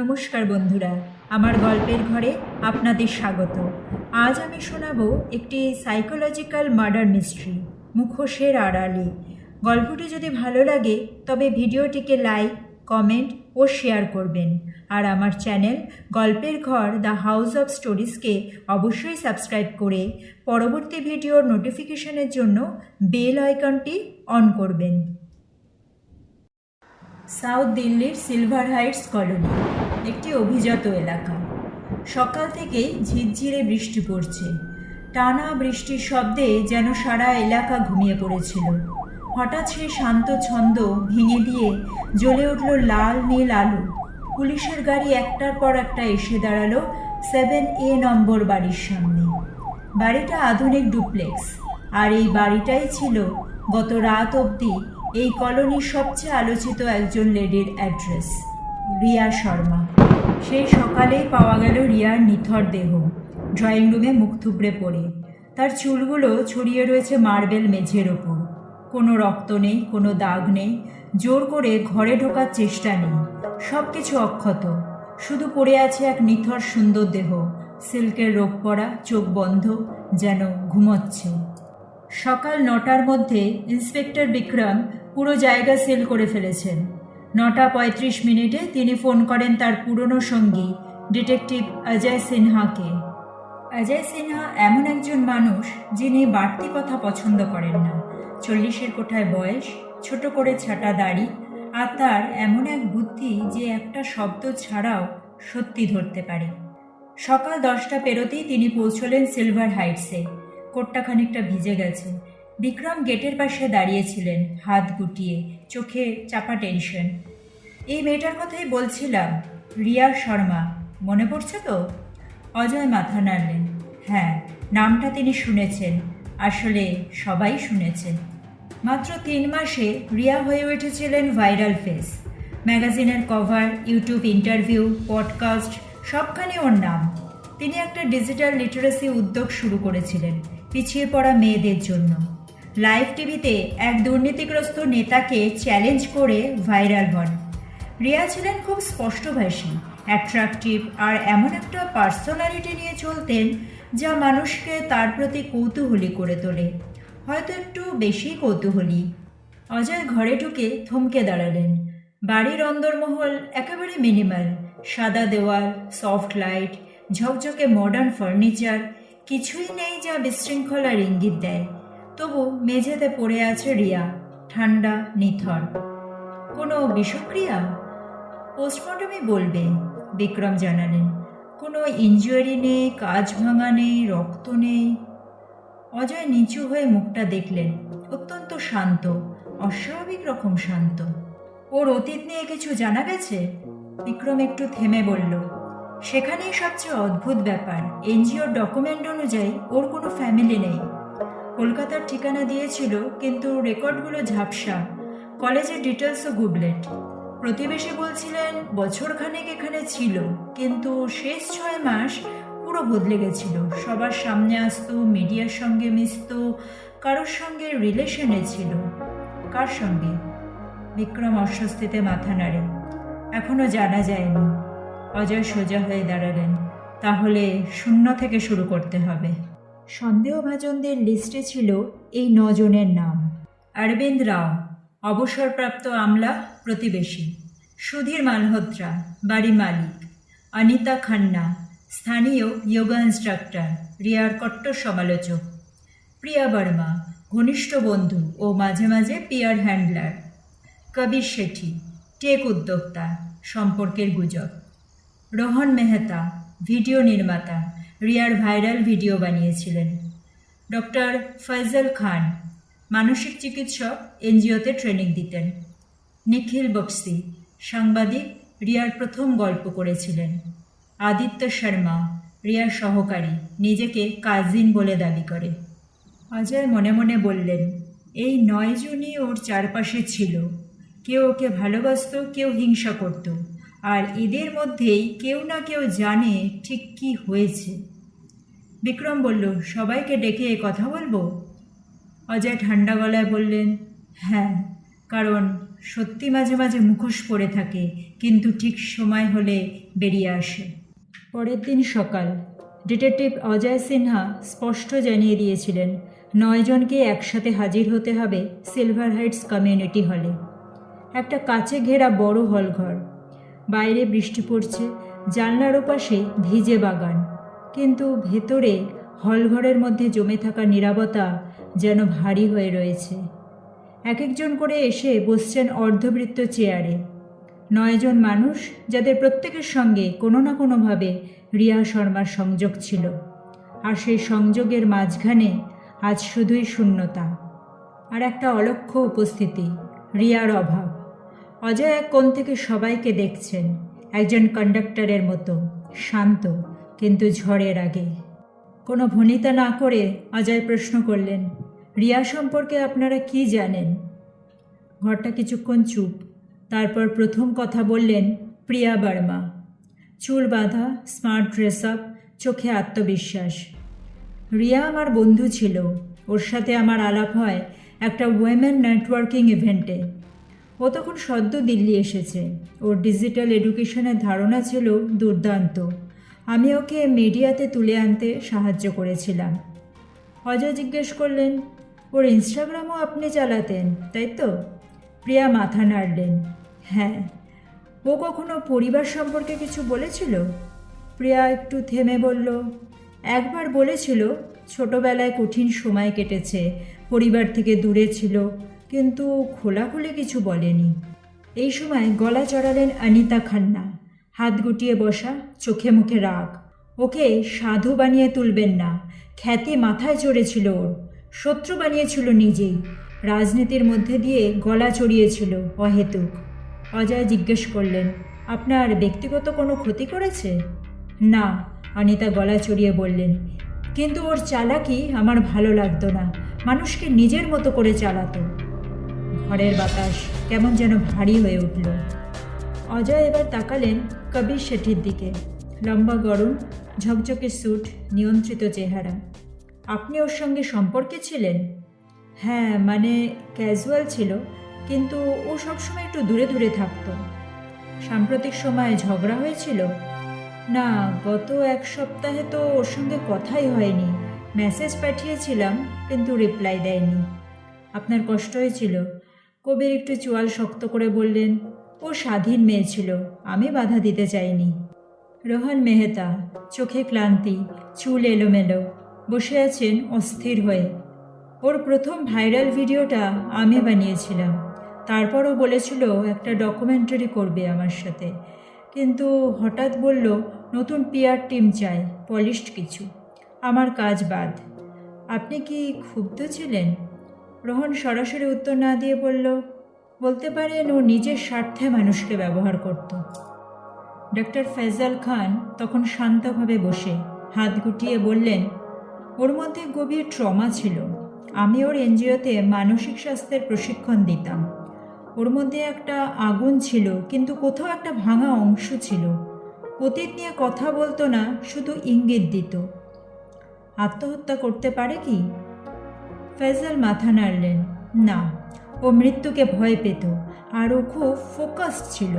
নমস্কার বন্ধুরা, আমার গল্পের ঘরে আপনাদের স্বাগত। আজ আমি শোনাবো একটি সাইকোলজিক্যাল মার্ডার মিস্ট্রি মুখোশের আড়ালে। গল্পটি যদি ভালো লাগে, তবে ভিডিওটিকে লাইক কমেন্ট ও শেয়ার করবেন। আর আমার চ্যানেল গল্পের ঘর দ্য হাউস অফ স্টোরিজকে অবশ্যই সাবস্ক্রাইব করে পরবর্তী ভিডিওর নোটিফিকেশনের জন্য বেল আইকনটি অন করবেন। সাউথ দিল্লির সিলভার হাইটস কলোনি। একটি অভিজাত এলাকা। সকাল থেকেই ঝিরঝিরে বৃষ্টি পড়ছে। টানা বৃষ্টির শব্দে যেন সারা এলাকা ঘুমিয়ে পড়েছিল। হঠাৎ সে শান্ত ছন্দ ভেঙে দিয়ে জ্বলে উঠল লাল নীল আলো। পুলিশের গাড়ি একটার পর একটা এসে দাঁড়াল সেভেন এ নম্বর বাড়ির সামনে। বাড়িটা আধুনিক ডুপ্লেক্স। আর এই বাড়িটাই ছিল গত রাত অবধি এই কলোনির সবচেয়ে আলোচিত একজন লেডির অ্যাড্রেস। রিয়া শর্মা। সেই সকালেই পাওয়া গেল রিয়ার নিথর দেহ। ড্রয়িং রুমে মুখ থুবড়ে পড়ে। তার চুলগুলো ছড়িয়ে রয়েছে মার্বেল মেঝের ওপর। কোনো রক্ত নেই, কোনো দাগ নেই, জোর করে ঘরে ঢোকার চেষ্টা নেই। সব কিছু অক্ষত। শুধু পড়ে আছে এক নিথর সুন্দর দেহ। সিল্কের রোগ পড়া, চোখ বন্ধ, যেন ঘুমোচ্ছে। সকাল নটার মধ্যে ইন্সপেক্টর বিক্রম পুরো জায়গা সেল করে ফেলেছেন। নটা পঁয়ত্রিশ মিনিটে তিনি ফোন করেন তার পুরনো সঙ্গী, ডিটেকটিভ অজয় সিনহাকে। অজয় সিনহা এমন একজন মানুষ যিনি বাড়তি কথা পছন্দ করেন না। চল্লিশের কোঠায় বয়স, ছোট করে ছাটা দাড়ি, আর তার এমন এক বুদ্ধি যে একটা শব্দ ছাড়াও সত্যি ধরতে পারে। সকাল দশটা পেরোতেই তিনি পৌঁছলেন সিলভার হাইটসে। কোটটা খানিকটা ভিজে গেছে। বিক্রম গেটের পাশে দাঁড়িয়েছিলেন হাত গুটিয়ে, চোখে চাপা টেনশন। এই মেয়েটার কথাই বলছিলাম, রিয়া শর্মা। মনে পড়ছে তো? অজয় মাথা নাড়লেন। হ্যাঁ নামটা তিনি শুনেছেন। আসলে সবাই শুনেছেন। মাত্র তিন মাসে রিয়া হয়ে উঠেছিলেন ভাইরাল ফেস। ম্যাগাজিনের কভার, ইউটিউব ইন্টারভিউ, পডকাস্ট, সবখানে ওর নাম। তিনি একটা ডিজিটাল লিটারেসি উদ্যোগ শুরু করেছিলেন, পিছিয়ে পড়া মেয়েদের জন্য। লাইভ টিভিতে এক দুর্নীতিগ্রস্ত নেতাকে চ্যালেঞ্জ করে ভাইরাল হন। রিয়া ছিলেন খুব স্পষ্টভাষী অ্যাট্রাকটিভ আর এমন একটা পার্সোনালিটি নিয়ে চলতেন যা মানুষকে তার প্রতি কৌতূহলী করে তোলে। হয়তো একটু বেশি কৌতূহলী। অজয় ঘরে ঢুকে থমকে দাঁড়ালেন। বাড়ির অন্দরমহল একেবারে মিনিমাল সাদা দেওয়াল সফট লাইট ঝকঝকে মডার্ন ফার্নিচার কিছুই নেই যা বিশৃঙ্খলার ইঙ্গিত দেয়। তবু মেঝেতে পড়ে আছে রিয়া, ঠান্ডা, নিথর। কোনো বিষক্রিয়া? পোস্টমর্টমই বলবে, বিক্রম জানালেন, কোনো ইনজুরি নেই, কাজ ভাঙা নেই, রক্ত নেই। অজয় নিচু হয়ে মুখটা দেখলেন, অত্যন্ত শান্ত, অস্বাভাবিক রকম শান্ত। ওর অতীত নিয়ে কিছু জানা গেছে? বিক্রম একটু থেমে বলল, সেখানেই সবচেয়ে অদ্ভুত ব্যাপার, এনজিওর ডকুমেন্ট অনুযায়ী ওর কোনো ফ্যামিলি নেই। কলকাতার ঠিকানা দিয়েছিল, কিন্তু রেকর্ডগুলো ঝাপসা কলেজের ডিটেলসও গুবলেট। প্রতিবেশী বলছিলেন, বছরখানেক এখানে ছিল, কিন্তু শেষ ছয় মাস পুরো বদলে গেছিল। সবার সামনে আসতো, মিডিয়ার সঙ্গে মিশত, কারোর সঙ্গে রিলেশনে ছিল। কার সঙ্গে? বিক্রম অস্বস্তিতে মাথা নাড়ে। এখনও জানা যায়নি। অজয় সোজা হয়ে দাঁড়ালেন। তাহলে শূন্য থেকে শুরু করতে হবে। সন্দেহভাজনদের লিস্টে ছিল এই নজনের নাম। অরবিন্দ রাও, অবসরপ্রাপ্ত আমলা প্রতিবেশী। সুধীর মালহোত্রা, বাড়ি মালিক। অনিতা খান্না, স্থানীয় যোগা ইনস্ট্রাক্টর, রিয়ার কট্টর সমালোচক। প্রিয়া বর্মা, ঘনিষ্ঠ বন্ধু ও মাঝে মাঝে PR handler. Kabir Sethi, tech উদ্যোক্তা, সম্পর্কের গুজব। রোহন মেহতা, ভিডিও নির্মাতা, রিয়ার ভাইরাল ভিডিও বানিয়েছিলেন। ডক্টর ফয়জল খান, মানসিক চিকিৎসক, এনজিওতে ট্রেনিং দিতেন। নিখিল বক্সি, সাংবাদিক রিয়ার প্রথম গল্প করেছিলেন। আদিত্য শর্মা রিয়ার সহকারী, নিজেকে কাজিন বলে দাবি করে। অজয় মনে মনে বললেন, এই নয়জনই ওর চারপাশে ছিল। কেউ ওকে ভালোবাসত, কেউ হিংসা করত। আর এদের মধ্যেই কেউ না কেউ জানে ঠিক কি হয়েছে। বিক্রম বলল, সবাইকে ডেকে কথা বলব? অজয় ঠান্ডা গলায় বললেন হ্যাঁ কারণ সত্যি মাঝে মাঝে মুখোশ পরে থাকে, কিন্তু ঠিক সময় হলে বেরিয়ে আসে। পরের দিন সকাল, ডিটেকটিভ অজয় সিনহা স্পষ্ট জানিয়ে দিয়েছিলেন নয়জনকে একসাথে হাজির হতে হবে সিলভার হাইটস কমিউনিটি হলে। একটা কাছে ঘেরা বড় হলঘর। বাইরে বৃষ্টি পড়ছে, জানলার ওপাশে ভিজে বাগান। কিন্তু ভেতরে হলঘরের মধ্যে জমে থাকা নীরবতা যেন ভারী হয়ে রয়েছে। এক একজন করে এসে বসছেন অর্ধবৃত্ত চেয়ারে। নয়জন মানুষ, যাদের প্রত্যেকের সঙ্গে কোনো না কোনোভাবে রিয়া শর্মার সংযোগ ছিল। আর সেই সংযোগের মাঝখানে আজ শুধুই শূন্যতা। আর একটা অলক্ষ্য উপস্থিতি, রিয়ার অভাব। অজয় এক কোণ থেকে সবাইকে দেখছেন, একজন কন্ডাক্টরের মতো, শান্ত, কিন্তু ঝড়ের আগে। কোনো ভনিতা না করে অজয় প্রশ্ন করলেন রিয়া সম্পর্কে আপনারা কি জানেন? ঘরটা কিছুক্ষণ চুপ। তারপর প্রথম কথা বললেন প্রিয়া বার্মা। চুল বাঁধা, স্মার্ট ড্রেস আপ চোখে আত্মবিশ্বাস। রিয়া আমার বন্ধু ছিল। ওর সাথে আমার আলাপ হয় একটা ওয়েমেন নেটওয়ার্কিং ইভেন্টে ও তখন সদ্য দিল্লি এসেছে। ওর ডিজিটাল এডুকেশনের ধারণা ছিল দুর্দান্ত। আমি ওকে মিডিয়াতে তুলে আনতে সাহায্য করেছিলাম। অজয় জিজ্ঞেস করলেন ওর ইনস্টাগ্রামও আপনি চালাতেন, তাই তো? প্রিয়া মাথা নাড়লেন। হ্যাঁ ও কখনো পরিবার সম্পর্কে কিছু বলেছিল? প্রিয়া একটু থেমে বলল, একবার বলেছিল, ছোটবেলায় কঠিন সময় কেটেছে, পরিবার থেকে দূরে ছিল, কিন্তু খোলাখুলি কিছু বলেনি। এই সময় গলা চড়ালেন অনিতা খান্না, হাত গুটিয়ে বসা, চোখে মুখে রাগ। ওকে সাধু বানিয়ে তুলবেন না, খ্যাতি মাথায় চড়েছিল ওর। শত্রু বানিয়েছিল নিজেই। রাজনীতির মধ্যে দিয়ে গলা চড়িয়েছিল অহেতুক। অজয় জিজ্ঞেস করলেন, আপনার ব্যক্তিগত কোনো ক্ষতি করেছে? না, অনিতা গলা চড়িয়ে বললেন, কিন্তু ওর চালাকি আমার ভালো লাগতো না। মানুষকে নিজের মতো করে চালাতো। ঘরের বাতাস কেমন যেন ভারী হয়ে উঠল। অজয় এবার তাকালেন কবির শেঠির দিকে। লম্বা গরম, ঝকঝকে স্যুট, নিয়ন্ত্রিত চেহারা। আপনি ওর সঙ্গে সম্পর্কে ছিলেন? হ্যাঁ মানে ক্যাজুয়াল ছিল, কিন্তু ও সবসময় একটু দূরে দূরে থাকতো। সাম্প্রতিক সময়ে ঝগড়া হয়েছিল? না, গত এক সপ্তাহে তো ওর সঙ্গে কথাই হয়নি। মেসেজ পাঠিয়েছিলাম, কিন্তু রিপ্লাই দেয়নি। আপনার কষ্ট হয়েছিল কবির একটু চোয়াল শক্ত করে বললেন, ও স্বাধীন মেয়ে ছিল, আমি বাধা দিতে চাইনি। রোহন মেহতা, চোখে ক্লান্তি, চুল এলোমেলো। বসে আছেন অস্থির হয়ে। ওর প্রথম ভাইরাল ভিডিওটা আমি বানিয়েছিলাম। তারপরও বলেছিল, একটা ডকুমেন্টারি করবে আমার সাথে। কিন্তু হঠাৎ বলল, নতুন পিয়ার টিম চাই পলিশড কিছু। আমার কাজ বাদ। আপনি কি ক্ষুব্ধ ছিলেন? রোহন সরাসরি উত্তর না দিয়ে বলল, বলতে পারেন ও নিজের স্বার্থে মানুষকে ব্যবহার করত। ডক্টর ফেজাল খান তখন শান্তভাবে বসে হাত গুটিয়ে বললেন ওর মধ্যে গভীর ট্রমা ছিল। আমি ওর এনজিওতে মানসিক স্বাস্থ্যের প্রশিক্ষণ দিতাম। ওর মধ্যে একটা আগুন ছিল, কিন্তু কোথাও একটা ভাঙা অংশ ছিল। অতীত নিয়ে কথা বলতো না, শুধু ইঙ্গিত দিত। আত্মহত্যা করতে পারে কি? ফেজাল মাথা নাড়লেন। না, ও মৃত্যুকে ভয় পেত, আর ও খুব ফোকাসড ছিল।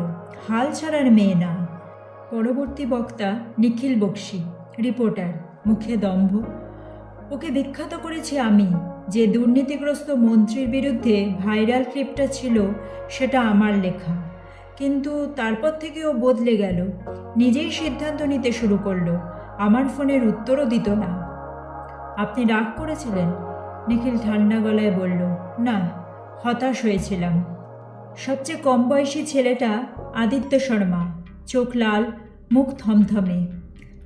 হাল ছাড়ার মেয়ে না। পরবর্তী বক্তা নিখিল বক্সি রিপোর্টার মুখে দম্ভ। ওকে বিখ্যাত করেছি আমি। যে দুর্নীতিগ্রস্ত মন্ত্রীর বিরুদ্ধে ভাইরাল ক্লিপটা ছিল, সেটা আমার লেখা। কিন্তু তারপর থেকে ও বদলে গেল। নিজেই সিদ্ধান্ত নিতে শুরু করল। আমার ফোনের উত্তরও দিত না। আপনি রাগ করেছিলেন? নিখিল ঠান্ডা গলায় বলল, না, হতাশ হয়েছিলাম। সবচেয়ে কম বয়সী ছেলেটা আদিত্য শর্মা। চোখ লাল, মুখ থমথমে।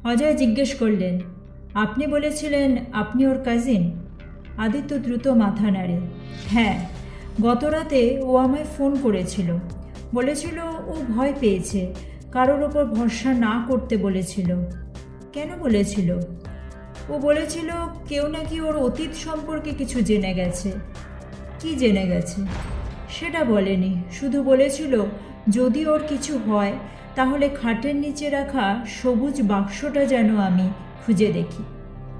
অজয় জিজ্ঞেস করলেন আপনি বলেছিলেন, আপনি ওর কাজিন আদিত্য দ্রুত মাথা নাড়ে। হ্যাঁ গত রাতে ও আমায় ফোন করেছিল। বলেছিল ও ভয় পেয়েছে, কারোর ওপর ভরসা না করতে বলেছিল। কেন বলেছিল? ও বলেছিল কেউ নাকি ওর অতীত সম্পর্কে কিছু জেনে গেছে। কি জেনে গেছে? সেটা বলেনি। শুধু বলেছিল, যদি ওর কিছু হয়, তাহলে খাটের নিচে রাখা সবুজ বাক্সটা যেন আমি খুঁজে দেখি।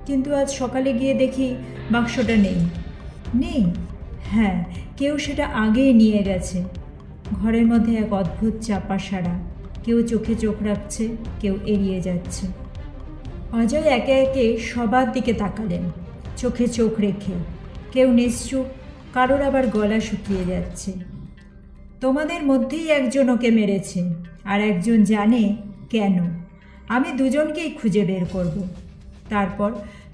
কিন্তু আজ সকালে গিয়ে দেখি বাক্সটা নেই। নেই? হ্যাঁ কেউ সেটা আগেই নিয়ে গেছে। ঘরের মধ্যে এক অদ্ভুত চাপা সারা। কেউ চোখে চোখ রাখছে, কেউ এড়িয়ে যাচ্ছে। অজয় একে একে সবার দিকে তাকালেন, চোখে চোখ রেখে। কেউ নিশ্চুপ, কারোর আবার গলা শুকিয়ে যাচ্ছে। তোমাদের মধ্যেই একজন ওকে মেরেছে, আর একজন জানে কেন। আমি দুজনকেই খুঁজে বের করব। তারপর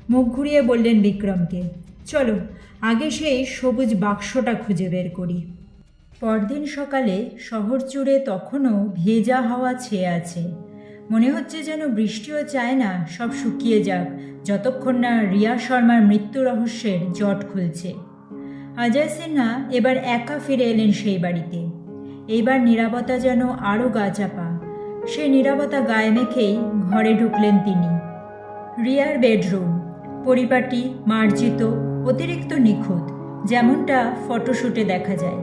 মুখ ঘুরিয়ে বললেন বিক্রমকে, চলো, আগে সেই সবুজ বাক্সটা খুঁজে বের করি। পরদিন সকালে শহর জুড়ে তখনও ভেজা হাওয়া ছেয়ে আছে। মনে হচ্ছে যেন বৃষ্টিও চায় না, সব শুকিয়ে যাক, যতক্ষণ না রিয়া শর্মার মৃত্যু রহস্যের জট খুলছে। অজয় সিনহা এবার একা ফিরে এলেন সেই বাড়িতে। এইবার নিরাপত্তা যেন আরও গা চাপা। সে নিরাপত্তা গায়ে মেখেই ঘরে ঢুকলেন তিনি। রিয়ার বেডরুম, পরিপাটি, মার্জিত, অতিরিক্ত নিখুঁত, যেমনটা ফটোশ্যুটে দেখা যায়।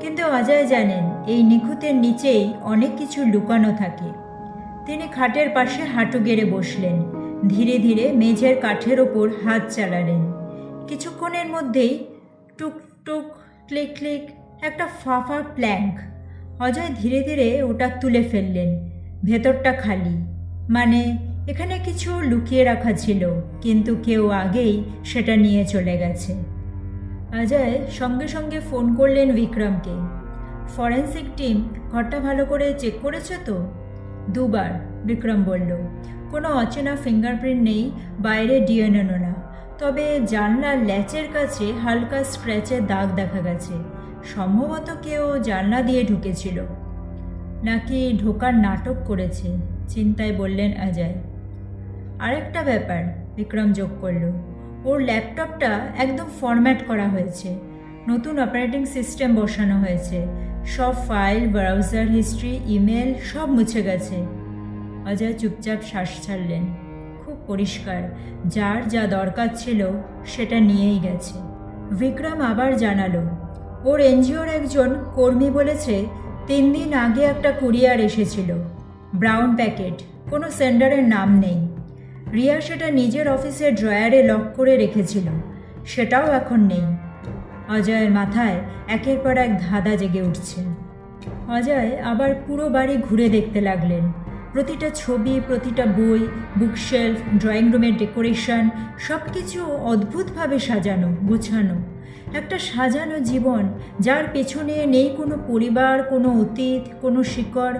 কিন্তু অজয় জানেন, এই নিখুঁতের নিচেই অনেক কিছু লুকানো থাকে। তিনি খাটের পাশে হাঁটু গেড়ে বসলেন, ধীরে ধীরে মেঝের কাঠের ওপর হাত চালালেন। কিছুক্ষণের মধ্যেই টুক টুক, ক্লিক ক্লিক, একটা ফাফা প্ল্যাঙ্ক। অজয় ধীরে ধীরে ওটা তুলে ফেললেন। ভেতরটা খালি। মানে এখানে কিছু লুকিয়ে রাখা ছিল, কিন্তু কেউ আগেই সেটা নিয়ে চলে গেছে। অজয় সঙ্গে সঙ্গে ফোন করলেন বিক্রমকে। ফরেন্সিক টিম, ঘরটা ভালো করে চেক করেছে তো? দুবার, বিক্রম বলল। কোনো অচেনা ফিঙ্গারপ্রিন্ট নেই, বাইরে ডিএনএনও না তবে জানলার ল্যাচের কাছে হালকা স্ক্র্যাচের দাগ দেখা গেছে। সম্ভবত কেউ জানলা দিয়ে ঢুকেছিল। নাকি ঢোকার নাটক করেছে? চিন্তায় বললেন অজয়। আরেকটা ব্যাপার, বিক্রম যোগ করল। ওর ল্যাপটপটা একদম ফরম্যাট করা হয়েছে। নতুন অপারেটিং সিস্টেম বসানো হয়েছে। সব ফাইল ব্রাউজার হিস্ট্রি ইমেল সব মুছে গেছে। অজয় চুপচাপ শ্বাস ছাড়লেন। খুব পরিষ্কার, যার যা দরকার ছিল সেটা নিয়েই গেছে। বিক্রম আবার জানালো, ওর এনজিওর একজন কর্মী বলেছে তিন দিন আগে একটা কুরিয়ার এসেছিল, ব্রাউন প্যাকেট, কোনো সেন্ডারের নাম নেই। রিয়া সেটা নিজের অফিসের ড্রয়ারে লক করে রেখেছিল, সেটাও এখন নেই। অজয়ের মাথায় একের পর এক ধাঁধা জেগে উঠছে। অজয় আবার পুরো বাড়ি ঘুরে দেখতে লাগলেন। প্রতিটা ছবি, প্রতিটা বই বুকশেলফ ড্রয়িং রুমের ডেকোরেশন সব কিছু অদ্ভুতভাবে সাজানো, গোছানো। একটা সাজানো জীবন যার পেছনে নেই কোনো পরিবার, কোনো অতীত, কোনো শিকড়।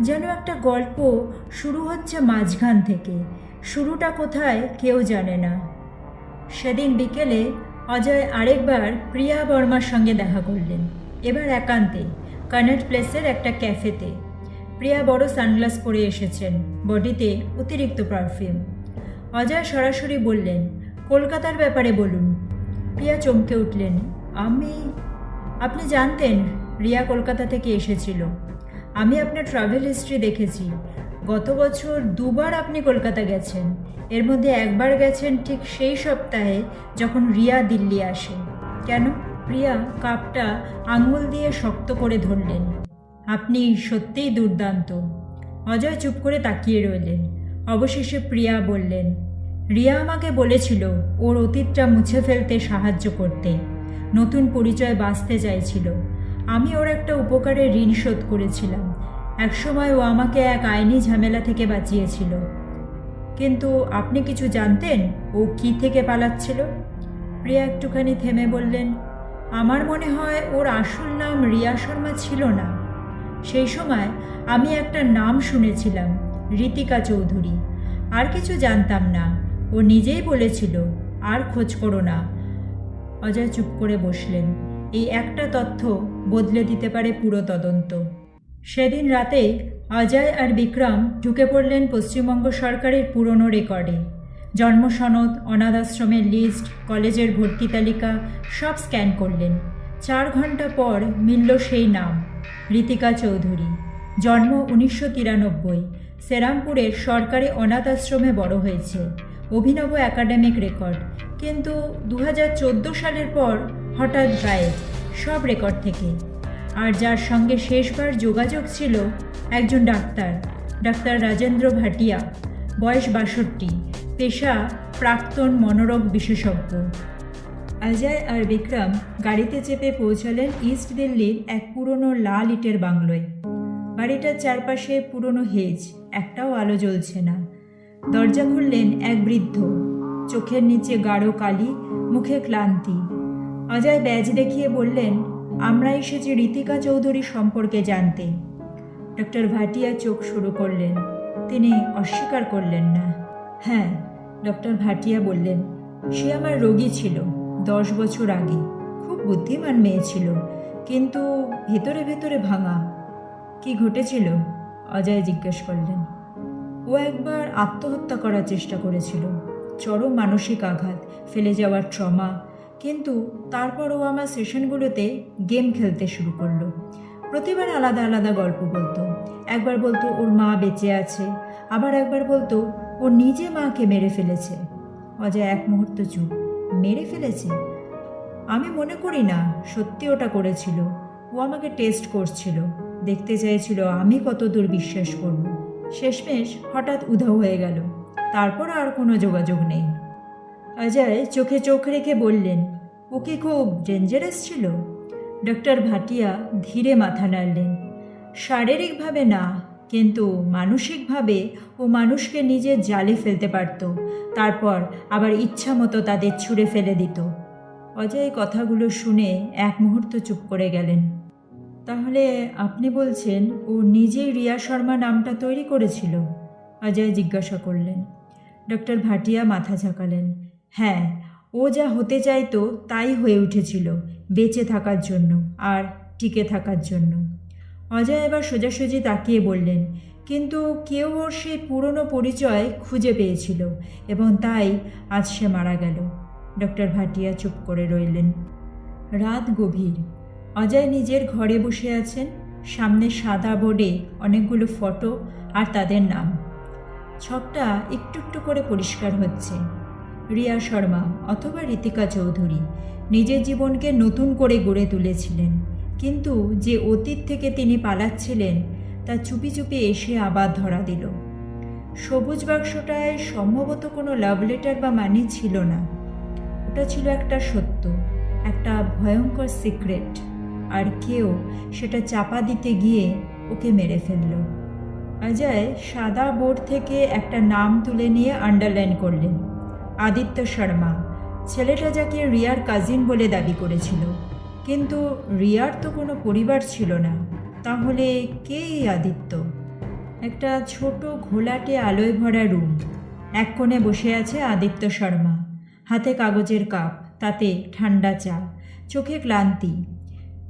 যেন একটা গল্প শুরু হচ্ছে মাঝখান থেকে। শুরুটা কোথায় কেউ জানে না। সেদিন বিকেলে অজয় আরেকবার প্রিয়া বর্মার সঙ্গে দেখা করলেন। এবার একান্তে, কানেট প্লেসের একটা ক্যাফেতে। প্রিয়া বড় সানগ্লাস পরে এসেছেন, বডিতে অতিরিক্ত পারফিউম। অজয় সরাসরি বললেন, কলকাতার ব্যাপারে বলুন। প্রিয়া চমকে উঠলেন। আমি, আপনি জানতেন, রিয়া কলকাতা থেকে এসেছিল। আমি আপনার ট্রাভেল হিস্ট্রি দেখেছি। গত বছর দুবার আপনি কলকাতা গেছেন। এর মধ্যে একবার গেছেন ঠিক সেই সপ্তাহে যখন রিয়া দিল্লি আসে। কেন? প্রিয়া কাপটা আঙুল দিয়ে শক্ত করে ধরলেন। আপনি সত্যিই দুর্দান্ত। অজয় চুপ করে তাকিয়ে রইলেন। অবশেষে প্রিয়া বললেন রিয়া আমাকে বলেছিল, ওর অতীতটা মুছে ফেলতে সাহায্য করতে। নতুন পরিচয় বাঁচতে চাইছিল। আমি ওর একটা উপকারে ঋণ শোধ করেছিলাম। একসময় ও আমাকে এক আইনি ঝামেলা থেকে বাঁচিয়েছিল। কিন্তু আপনি কিছু জানতেন? ও কি থেকে পালাচ্ছিল? প্রিয়া একটুখানি থেমে বললেন, আমার মনে হয় ওর আসল নাম রিয়া শর্মা ছিল না। সেই সময় আমি একটা নাম শুনেছিলাম ঋতিকা চৌধুরী। আর কিছু জানতাম না। ও নিজেই বলেছিল, আর খোঁজ করো না। অজয় চুপ করে বসলেন। এই একটা তথ্য বদলে দিতে পারে পুরো তদন্ত। সেদিন রাতে অজয় আর বিক্রম ঢুকে পড়লেন পশ্চিমবঙ্গ সরকারের পুরনো রেকর্ডে। জন্মসনদ অনাথ আশ্রমের লিস্ট, কলেজের ভর্তি তালিকা, সব স্ক্যান করলেন। চার ঘণ্টা পর মিলল সেই নাম ঋতিকা চৌধুরী। জন্ম উনিশশো তিরানব্বই। সেরামপুরের সরকারি অনাথ আশ্রমে বড় হয়েছে। অভিনব একাডেমিক রেকর্ড। কিন্তু দু হাজার চোদ্দ সালের পর হঠাৎ গায়েব সব রেকর্ড থেকে। আর যার সঙ্গে শেষবার যোগাযোগ ছিল একজন ডাক্তার ডাক্তার রাজেন্দ্র ভাটিয়া, বয়স বাষট্টি, পেশা প্রাক্তন মনোরোগ বিশেষজ্ঞ। অজয় আর বিক্রম গাড়িতে চেপে পৌঁছালেন ইস্ট দিল্লির এক পুরনো লাল ইটের বাংলোয়। বাড়িটার চারপাশে পুরনো হেজ, একটাও আলো জ্বলছে না। দরজা খুললেন এক বৃদ্ধ। চোখের নিচে গাঢ় কালি, মুখে ক্লান্তি। অজয় ব্যাজ দেখিয়ে বললেন, আমরা এসেছি রীতিকা চৌধুরী সম্পর্কে জানতে। ডক্টর ভাটিয়া চোখ শুরু করলেন। তিনি অস্বীকার করলেন না। হ্যাঁ ডক্টর ভাটিয়া বললেন, সে আমার রোগী ছিল, দশ বছর আগে। খুব বুদ্ধিমান মেয়ে ছিল, কিন্তু ভেতরে ভেতরে ভাঙা। কি ঘটেছিল? অজয় জিজ্ঞেস করলেন। ও একবার আত্মহত্যা করার চেষ্টা করেছিল। চরম মানসিক আঘাত, ফেলে যাওয়ার ট্রমা। কিন্তু তারপর ও আমার সেশনগুলোতে গেম খেলতে শুরু করল। প্রতিবার আলাদা আলাদা গল্প বলতো। একবার বলতো ওর মা বেঁচে আছে, আবার একবার বলতো ও নিজে মাকে মেরে ফেলেছে। অজয় এক মুহূর্ত চুপ। মেরে ফেলেছে? আমি মনে করি না, সত্যি ওটা করেছিল। ও আমাকে টেস্ট করছিল। দেখতে চাইছিল আমি কত দূর বিশ্বাস করব। শেষমেশ হঠাৎ উধাও হয়ে গেল। তারপর আর কোনো যোগাযোগ নেই। অজয় চোখে চোখ রেখে বললেন ও কি খুব ডেঞ্জারাস ছিল? ডক্টর ভাটিয়া ধীরে মাথা নাড়লেন, শারীরিকভাবে না, কিন্তু মানসিকভাবে ও মানুষকে নিজের জালে ফেলতে পারত, তারপর আবার ইচ্ছা মতো তাদের ছুঁড়ে ফেলে দিত। অজয় কথাগুলো শুনে এক মুহূর্ত চুপ করে গেলেন। তাহলে আপনি বলছেন ও নিজেই রিয়া শর্মা নামটা তৈরি করেছিল? অজয় জিজ্ঞাসা করলেন। ডক্টর ভাটিয়া মাথা ঝাঁকালেন। হ্যাঁ ও যা হতে চাইতো তাই হয়ে উঠেছিল, বেঁচে থাকার জন্য আর টিকে থাকার জন্য। অজয় এবার সোজাসুজি তাকিয়ে বললেন, কিন্তু কেউ ওর সেই পুরনো পরিচয় খুঁজে পেয়েছিল এবং তাই আজ সে মারা গেল। ডক্টর ভাটিয়া চুপ করে রইলেন। রাত গভীর। অজয় নিজের ঘরে বসে আছেন। সামনে সাদা বোর্ডে অনেকগুলো ফটো আর তাদের নাম। ছকটা একটু একটু করে পরিষ্কার হচ্ছে। রিয়া শর্মা অথবা ঋতিকা চৌধুরী নিজের জীবনকে নতুন করে গড়ে তুলেছিলেন। কিন্তু যে অতীত থেকে তিনি পালাচ্ছিলেন, তা চুপি চুপি এসে আবার ধরা দিল। সবুজ বাক্সটায় সম্ভবত কোনো লাভ লেটার বা মানি ছিল না। ওটা ছিল একটা সত্য, একটা ভয়ঙ্কর সিক্রেট আর কেউ সেটা চাপা দিতে গিয়ে ওকে মেরে ফেলল। অজয় সাদা বোর্ড থেকে একটা নাম তুলে নিয়ে আন্ডারলাইন করলেন, আদিত্য শর্মা। ছেলেটা যাকে রিয়ার কাজিন বলে দাবি করেছিল। কিন্তু রিয়ার তো কোনো পরিবার ছিল না, তাহলে কে আদিত্য? একটা ছোট ঘোলাটে আলোয় ভরা রুম, এক কোণে বসে আছে আদিত্য শর্মা। হাতে কাগজের কাপ, তাতে ঠান্ডা চা, চোখে ক্লান্তি।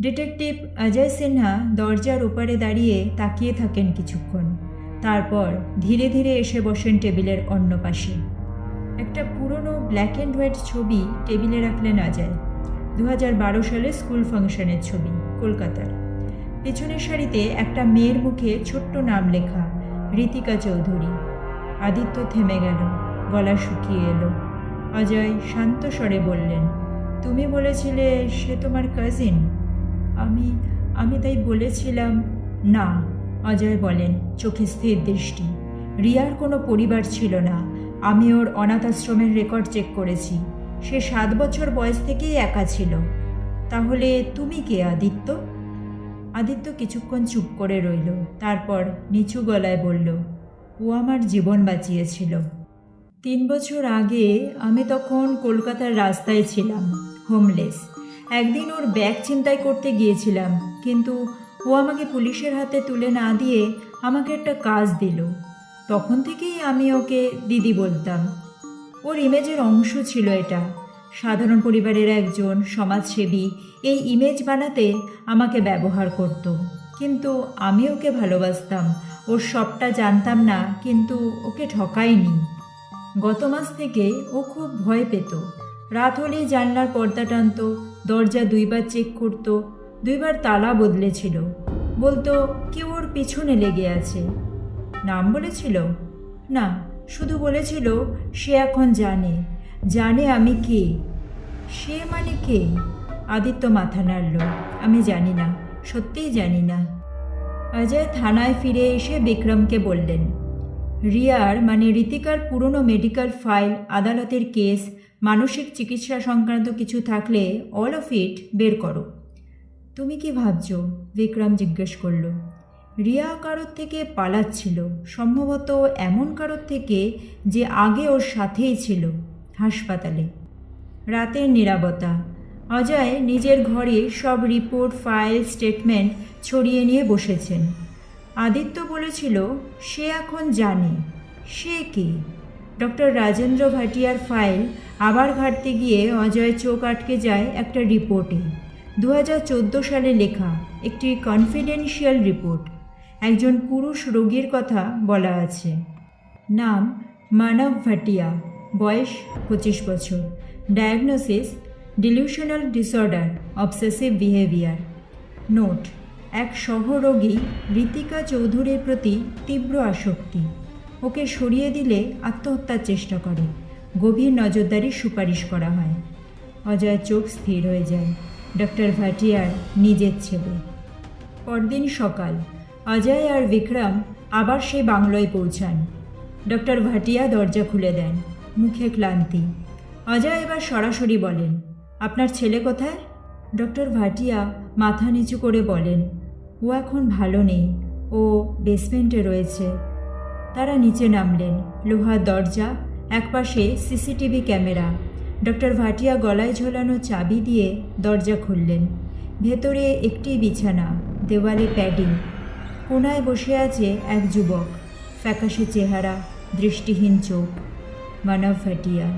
ডিটেকটিভ অজয় সিনহা দরজার ওপারে দাঁড়িয়ে তাকিয়ে থাকেন কিছুক্ষণ। তারপর ধীরে ধীরে এসে বসেন টেবিলের অন্য পাশে। একটা পুরনো ব্ল্যাক অ্যান্ড হোয়াইট ছবি টেবিলে রাখলেন অজয় দু বারো সালে স্কুল ফাংশনের ছবি, কলকাতার। পেছনের সারিতে একটা মেয়ের মুখে ছোট্ট নাম লেখা ঋতিকা চৌধুরী। আদিত্য থেমে গেল, গলা শুকিয়ে এলো। অজয় শান্ত স্বরে বললেন, তুমি বলেছিলে সে তোমার কাজিন আমি আমি তাই বলেছিলাম, না, অজয় বলেন, চোখে স্থির দৃষ্টি। রিয়ার কোনো পরিবার ছিল না। আমি ওর অনাথ আশ্রমের রেকর্ড চেক করেছি। সে সাত বছর বয়স থেকেই একা ছিল। তাহলে তুমি কে, আদিত্য? আদিত্য কিছুক্ষণ চুপ করে রইল। তারপর নিচু গলায় বলল, ও আমার জীবন বাঁচিয়েছিল। তিন বছর আগে আমি তখন কলকাতার রাস্তায় ছিলাম হোমলেস একদিন ওর ব্যাগ ছিনতাই করতে গিয়েছিলাম, কিন্তু ও আমাকে পুলিশের হাতে তুলে না দিয়ে আমাকে একটা কাজ দিল। তখন থেকেই আমি ওকে দিদি বলতাম। ওর ইমেজের অংশ ছিল এটা। সাধারণ পরিবারের একজন সমাজসেবী এই ইমেজ বানাতে আমাকে ব্যবহার করত। কিন্তু আমি ওকে ভালোবাসতাম, ওর সবটা জানতাম না, কিন্তু ওকে ঠকাইনি। গত মাস থেকে ও খুব ভয় পেত। রাত হলেই জানলার পর্দা টানতো দরজা দুইবার চেক করত, দুইবার তালা বদলেছিল। বলতো, কেউ ওর পিছনে লেগে আছে। নাম বলেছিল? না, শুধু বলেছিল, সে এখন জানে। জানে আমি কে? সে মানে কে? আদিত্য মাথা নাড়ল। আমি জানি না, সত্যিই জানি না। অজয় থানায় ফিরে এসে বিক্রমকে বললেন, রিয়ার মানে ঋতিকার পুরনো মেডিকেল ফাইল আদালতের কেস মানসিক চিকিৎসা সংক্রান্ত কিছু থাকলে অল অফ ইট বের করো। তুমি কি ভাবছ? বিক্রম জিজ্ঞেস করল। রিয়া কারোর থেকে পালাচ্ছিল, সম্ভবত এমন কারোর থেকে যে আগে ওর সাথেই ছিল হাসপাতালে। রাতের নিরাপত্তা। অজয় নিজের ঘরে সব রিপোর্ট ফাইল স্টেটমেন্ট ছড়িয়ে নিয়ে বসেছেন। আদিত্য বলেছিল, সে এখন জানে। সে কে? ডক্টর রাজেন্দ্র ভাটিয়ার ফাইল আবার ঘাটতে গিয়ে অজয় চোখ আটকে যায় একটা রিপোর্টে। দু হাজার চোদ্দ সালে লেখা একটি কনফিডেন্সিয়াল রিপোর্ট একজন পুরুষ রোগীর কথা বলা আছে। নাম মানব ভাটিয়া, বয়স পঁচিশ বছর। Diagnosis delusional disorder obsessive behaviour note এক সহরোগী ঋতিকা চৌধুরীর প্রতি তীব্র আসক্তি। ওকে সরিয়ে দিলে আত্মহত্যার চেষ্টা করে। গভীর নজরদারির সুপারিশ করা হয়। অজয় চোখ স্থির হয়ে যায়। ডক্টর ভাটিয়ার নিজের ছেলে। পরদিন সকাল, অজয় আর বিক্রম আবার সেই বাংলোয় পৌঁছান। ডক্টর ভাটিয়া দরজা খুলে দেন, মুখে ক্লান্তি। অজয় এবার সরাসরি বলেন, আপনার ছেলে কোথায়? ডক্টর ভাটিয়া মাথা নিচু করে বলেন, ও এখন ভালো নেই, ও বেসমেন্টে রয়েছে। তারা নিচে নামলেন। লোহার দরজা একপাশে সিসিটিভি ক্যামেরা। ডক্টর ভাটিয়া গলায় ঝোলানো চাবি দিয়ে দরজা খুললেন। ভেতরে একটি বিছানা, দেওয়ালে প্যাডিং। কোনায় বসে আছে এক যুবক। ফ্যাকাশে চেহারা, দৃষ্টিহীন চোখ। মানব ভাটিয়া।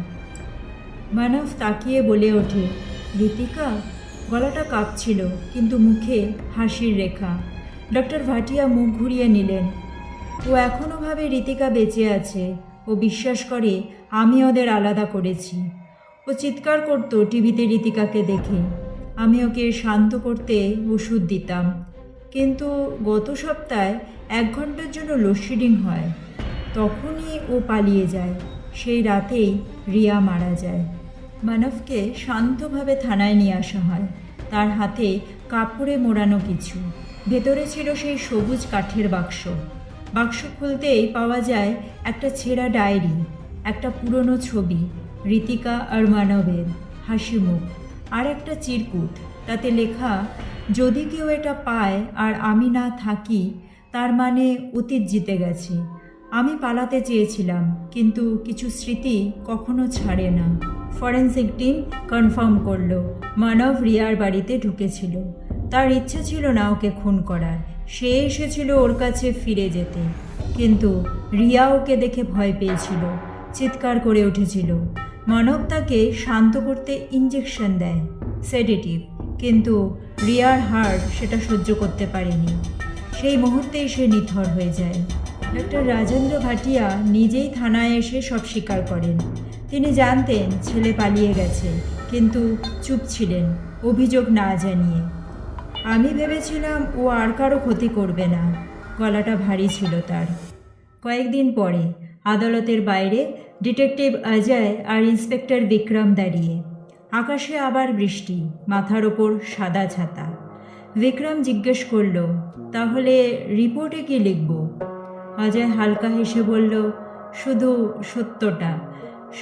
মানব তাকিয়ে বলে ওঠে ঋতিকা গলাটা কাঁপছিল, কিন্তু মুখে হাসির রেখা। ডক্টর ভাটিয়া মুখ ঘুরিয়ে নিলেন, ও এখনও ভাবে ঋতিকা বেঁচে আছে। ও বিশ্বাস করে, আমি ওদের আলাদা করেছি। ও চিৎকার করতো টিভিতে রীতিকাকে দেখে। আমি ওকে শান্ত করতে ওষুধ দিতাম। কিন্তু গত সপ্তাহে এক ঘণ্টার জন্য লোডশেডিং হয়। তখনই ও পালিয়ে যায়। সেই রাতেই রিয়া মারা যায়। মানবকে শান্তভাবে থানায় নিয়ে আসা হয়। তার হাতে কাপড়ে মোড়ানো কিছু। ভেতরে ছিল সেই সবুজ কাঠের বাক্স। বাক্স খুলতেই পাওয়া যায় একটা ছেঁড়া ডায়েরি, একটা পুরনো ছবি ঋতিকা আর মানবের হাসি মুখ, আর একটা চিরকুট। তাতে লেখা, যদি কেউ এটা পায় আর আমি না থাকি, তার মানে অতীত জিতে গেছে। আমি পালাতে চেয়েছিলাম, কিন্তু কিছু স্মৃতি কখনো ছাড়ে না। ফরেন্সিক টিম কনফার্ম করল, মানব রিয়ার বাড়িতে ঢুকেছিল। তার ইচ্ছা ছিল না ওকে খুন করার। সে এসেছিল ওর কাছে ফিরে যেতে। কিন্তু রিয়া ওকে দেখে ভয় পেয়েছিল, চিৎকার করে উঠেছিল। মানব তাকে শান্ত করতে ইঞ্জেকশন দেয় সেডেটিভ কিন্তু রিয়ার হার্ট সেটা সহ্য করতে পারেনি। সেই মুহূর্তেই সে নিথর হয়ে যায়। ডক্টর রাজেন্দ্র ভাটিয়া নিজেই থানায় এসে সব স্বীকার করেন। তিনি জানতেন ছেলে পালিয়ে গেছে, কিন্তু চুপ ছিলেন, অভিযোগ না জানিয়ে। আমি ভেবেছিলাম ও আর কারও ক্ষতি করবে না। গলাটা ভারী ছিল তার। কয়েকদিন পরে আদালতের বাইরে ডিটেকটিভ অজয় আর ইন্সপেক্টর বিক্রম দাঁড়িয়ে। আকাশে আবার বৃষ্টি, মাথার ওপর সাদা ছাতা। বিক্রম জিজ্ঞেস করল, তাহলে রিপোর্টে কি লিখব? অজয় হালকা হেসে বলল, শুধু সত্যটা।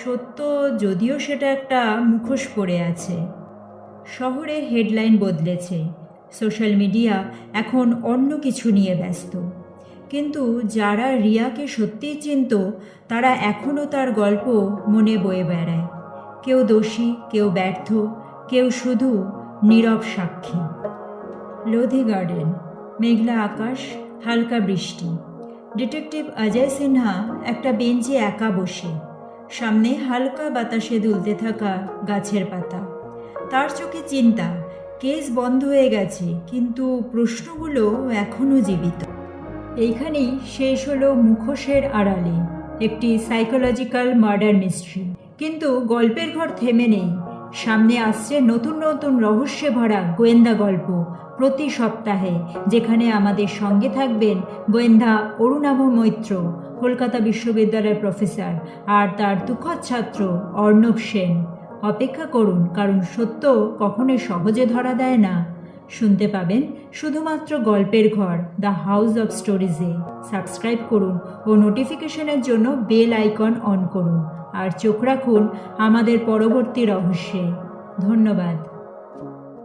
সত্য যদিও সেটা একটা মুখোশ পড়ে আছে। শহরে হেডলাইন বদলেছে। সোশ্যাল মিডিয়া এখন অন্য কিছু নিয়ে ব্যস্ত। কিন্তু যারা রিয়াকে সত্যিই চিনত, তারা এখনও তার গল্প মনে বয়ে বেড়ায়। কেউ দোষী, কেউ ব্যর্থ, কেউ শুধু নীরব সাক্ষী। লোধি গার্ডেন, মেঘলা আকাশ, হালকা বৃষ্টি। ডিটেকটিভ অজয় সিনহা একটা বেঞ্চে একা বসে। সামনে হালকা বাতাসে দুলতে থাকা গাছের পাতা। তার চোখে চিন্তা কেস বন্ধ হয়ে গেছে, কিন্তু প্রশ্নগুলো এখনও জীবিত। এইখানেই শেষ হলো মুখোশের আড়ালে, একটি সাইকোলজিক্যাল মার্ডার মিস্ট্রি কিন্তু গল্পের ঘর থেমে নেই। সামনে আসছে নতুন নতুন রহস্যে ভরা গোয়েন্দা গল্প প্রতি সপ্তাহে, যেখানে আমাদের সঙ্গে থাকবেন গোয়েন্দা অরুণাভ মৈত্র, কলকাতা বিশ্ববিদ্যালয়ের প্রফেসর, আর তার দুঃখদ ছাত্র অর্ণব সেন। অপেক্ষা করুন, কারণ সত্য কখনোই সহজে ধরা দেয় না। শুনতে পাবেন শুধুমাত্র গল্পের ঘর দ্য হাউস অব স্টোরিজে সাবস্ক্রাইব করুন ও নোটিফিকেশনের জন্য বেল আইকন অন করুন। আর চোখ রাখুন আমাদের পরবর্তী রহস্যে। ধন্যবাদ।